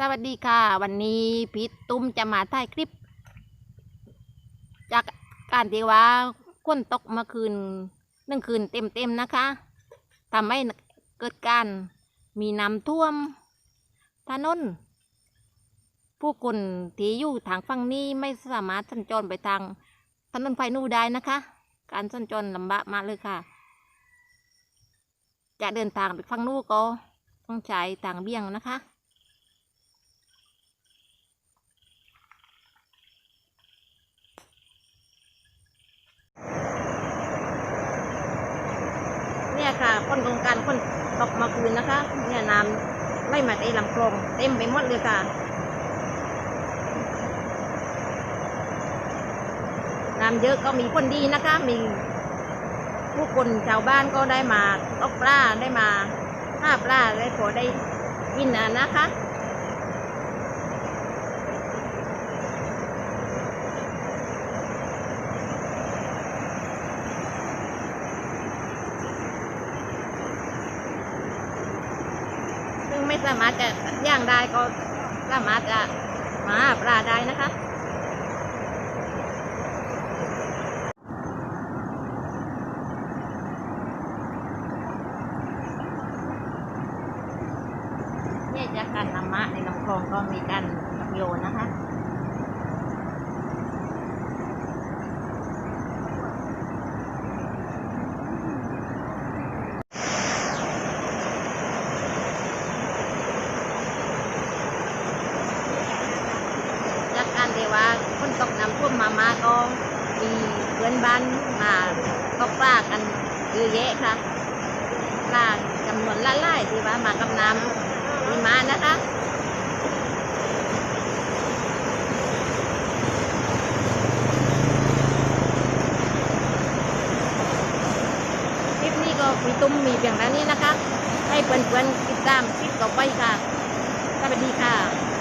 สวัสดีค่ะ วันนี้พีทตุ้มจะมาถ่ายคลิป จากการที่ว่าฝนตกเมื่อคืนหนึ่งคืนเต็มๆนะคะทำให้เกิดการมีน้ำท่วมถนนผู้คนที่อยู่ทางฝั่งนี้ไม่สามารถสัญจรไปทางถนนไฟนูได้นะคะ การสัญจรลำบากมากเลยค่ะ จะเดินทางไปฝั่งนู้นก็ต้องใช้ทางเบี่ยงนะคะ เนี่ยค่ะคนโครงการคนตกมาคืนนะคะ เนี่ยน้ำไล่มาในลำคลองเต็มไปหมดเลยค่ะ น้ำเยอะก็มีคนดีนะคะ มีผู้คนชาวบ้านก็ได้มาตกปลาได้มาห้าปลาได้ขอได้กินนะนะคะ สามารถจะย่างได้ก็สามารถจะมาปลาได้นะคะเนี่ยจากการนำมาในลำคลองก็มีการกับโยนนะคะ กการที่ว่าคนตกน้ำท่วมมามาก็มีเพื่อนบ้านมาตกปลากันเยอะแยะค่ะปลาจำนวนละลายๆที่ว่ามากับน้ำมีมานะคะคลิปนี้ก็มีตุ้มมีเพียงเท่านี้นะคะ ให้เพื่อนๆติดตามคลิปต่อไปค่ะ สวัสดีค่ะ